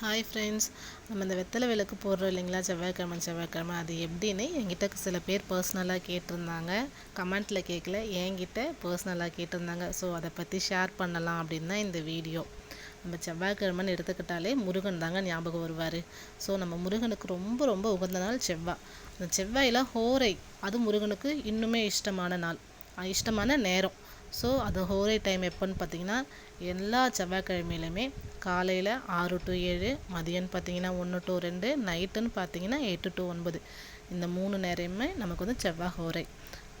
Hi friends நம்ம இந்த வெத்தலை விளக்கு போடுறோம் இல்லைங்களா? செவ்வாய்க்கிழமை செவ்வாய்க்கிழமை. அது எப்படின்னு என்கிட்ட சில பேர் பர்சனலாக கேட்டிருந்தாங்க. கமெண்ட்டில் கேட்கல என்கிட்ட பர்சனலாக கேட்டிருந்தாங்க. ஸோ அதை பற்றி ஷேர் பண்ணலாம் அப்படின்னு தான் இந்த வீடியோ நம்ம செவ்வாய்க்கிழமைன்னு எடுத்துக்கிட்டாலே முருகன் தாங்க ஞாபகம் வருவார். ஸோ நம்ம முருகனுக்கு ரொம்ப ரொம்ப உகந்த நாள் செவ்வாய். அந்த செவ்வாயில் ஹோரை அது முருகனுக்கு இன்னுமே இஷ்டமான நாள். இஷ்டமான நேரம். ஸோ அது ஹோரை டைம் எப்போன்னு பார்த்தீங்கன்னா எல்லா செவ்வாய்க்கிழமையிலுமே காலையில் ஆறு டு ஏழு மதியம் பார்த்தீங்கன்னா ஒன்று டு ரெண்டு நைட்டுன்னு பார்த்தீங்கன்னா எட்டு டு ஒன்பது. இந்த மூணு நேரமுமே நமக்கு வந்து செவ்வாய் ஹோரை.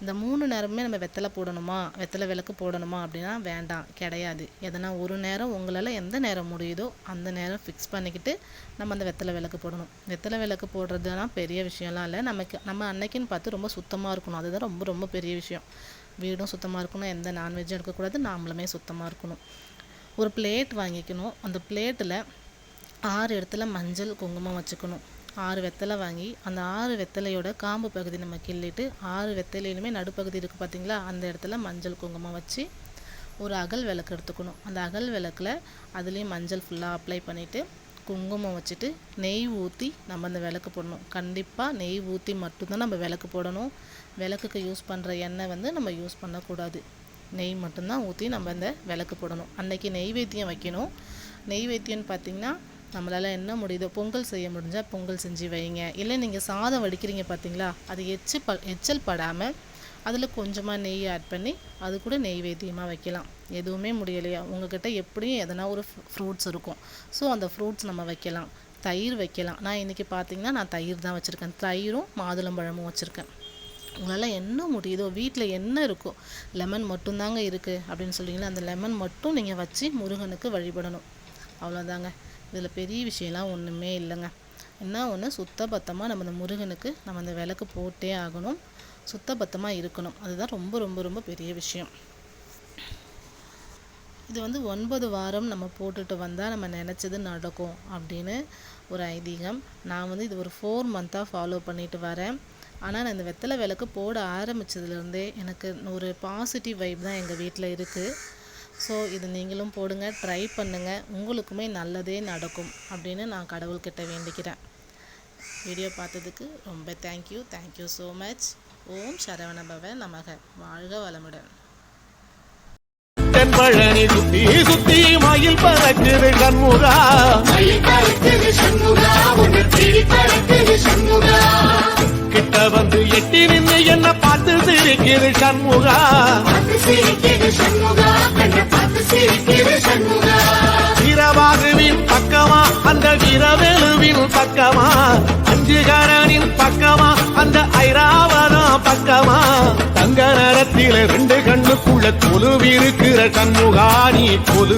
இந்த மூணு நேரமே நம்ம வெத்தலை போடணுமா? வெத்தலை விளக்கு போடணுமா அப்படின்னா வேண்டாம் கிடையாது. எதனா ஒரு நேரம் உங்களால் எந்த நேரம் முடியுதோ அந்த நேரம் ஃபிக்ஸ் பண்ணிக்கிட்டு நம்ம அந்த வெத்தலை விளக்கு போடணும். வெத்தலை விளக்கு போடுறதுனா பெரிய விஷயம்லாம் இல்லை. நமக்கு நம்ம அன்னைக்குன்னு பார்த்து ரொம்ப சுத்தமாக இருக்கணும். அதுதான் ரொம்ப ரொம்ப பெரிய விஷயம். வீடும் சுத்தமாக இருக்கணும். எந்த நான்வெஜ்ஜும் இருக்கக்கூடாது நாமளுமே சுத்தமாக இருக்கணும். ஒரு பிளேட் வாங்கிக்கணும். அந்த பிளேட்டில் ஆறு இடத்துல மஞ்சள் குங்குமம் வச்சுக்கணும். ஆறு வெத்தலை வாங்கி அந்த ஆறு வெத்தலையோட காம்பு பகுதி நம்ம கிள்ளிட்டு ஆறு வெத்தலையிலுமே நடுப்பகுதி இருக்குது பார்த்தீங்களா அந்த இடத்துல மஞ்சள் குங்குமம் வச்சு ஒரு அகல் விளக்கு எடுத்துக்கணும். அந்த அகல் விளக்கில் அதுலேயும் மஞ்சள் ஃபுல்லாக அப்ளை பண்ணிவிட்டு குங்குமம் வச்சுட்டு நெய் ஊற்றி நம்ம அந்த விளக்கு போடணும். கண்டிப்பாக நெய் ஊற்றி மட்டும்தான் நம்ம விளக்கு போடணும். விளக்குக்கு யூஸ் பண்ணுற எண்ணெய் வந்து நம்ம யூஸ் பண்ணக்கூடாது. நெய் மட்டும்தான் ஊற்றி நம்ம அந்த விளக்கு போடணும். அன்றைக்கி நெய்வேத்தியம் வைக்கணும். நெய்வேத்தியம்னு பார்த்தீங்கன்னா நம்மளால் என்ன முடியுதோ பொங்கல் செய்ய முடிஞ்சால் பொங்கல் செஞ்சு வைங்க. இல்லை நீங்கள் சாதம் வடிக்கிறீங்க பார்த்தீங்களா அது எச்சு ப எச்சல் படாமல் அதில் கொஞ்சமாக நெய் ஆட் பண்ணி அது கூட நெய்வேத்தியமாக வைக்கலாம். எதுவுமே முடியலையா? உங்ககிட்ட எப்படியும் எதனா ஒரு ஃப்ரூட்ஸ் இருக்கும். ஸோ அந்த ஃப்ரூட்ஸ் நம்ம வைக்கலாம். தயிர் வைக்கலாம். நான் இன்றைக்கி பார்த்தீங்கன்னா நான் தயிர் தான் வச்சுருக்கேன். தயிரும் மாதுளம்பழமும் வச்சுருக்கேன். உங்களால் என்ன முடியுதோ வீட்டில் என்ன இருக்கோ லெமன் மட்டும்தாங்க இருக்குது அப்படின்னு சொல்லிங்கன்னா அந்த லெமன் மட்டும் நீங்கள் வச்சு முருகனுக்கு வழிபடணும். அவ்வளோதாங்க இதில் பெரிய விஷயம்லாம் ஒன்றுமே இல்லைங்க. என்ன ஒன்று சுத்தபத்தமாக நம்ம அந்த முருகனுக்கு நம்ம அந்த விளக்கு போட்டே ஆகணும். சுத்தபத்தமாக இருக்கணும். அதுதான் ரொம்ப ரொம்ப ரொம்ப பெரிய விஷயம். இது வந்து ஒன்பது வாரம் நம்ம போட்டுட்டு வந்தால் நம்ம நினச்சது நடக்கும் அப்படின்னு ஒரு ஐதீகம். நான் வந்து இது ஒரு ஃபோர் மந்த்தாக ஃபாலோ பண்ணிட்டு வரேன். ஆனால் நான் இந்த வெத்தலை விளக்கு போட ஆரம்பித்ததுலேருந்தே எனக்கு ஒரு பாசிட்டிவ் வைப் தான் எங்கள் வீட்டில் இருக்குது ஸோ இது நீங்களும் போடுங்க ட்ரை பண்ணுங்கள் உங்களுக்குமே நல்லதே நடக்கும் அப்படின்னு நான் கடவுள்கிட்ட வேண்டிக்கிறேன். வீடியோ பார்த்ததுக்கு ரொம்ப thank you thank you so much Om Saravanabhava நமக. வாழ்க வளமுடன். தென்பழனி சுத்தி சுத்தி மயில் பறக்குது கண்முகா. சிரிக்குது சண்முகா. சண்முகா வீரபாகுவின் பக்கமா அந்த வீரவேலுவின் பக்கமா. அஞ்சுகரனின் பக்கமா அந்த ஐராவதம் பக்கமா. தங்க நேரத்தில ரெண்டு கண்ணுக்குள்ள கொலுவிருக்கிற கண்முகா நீ கொலு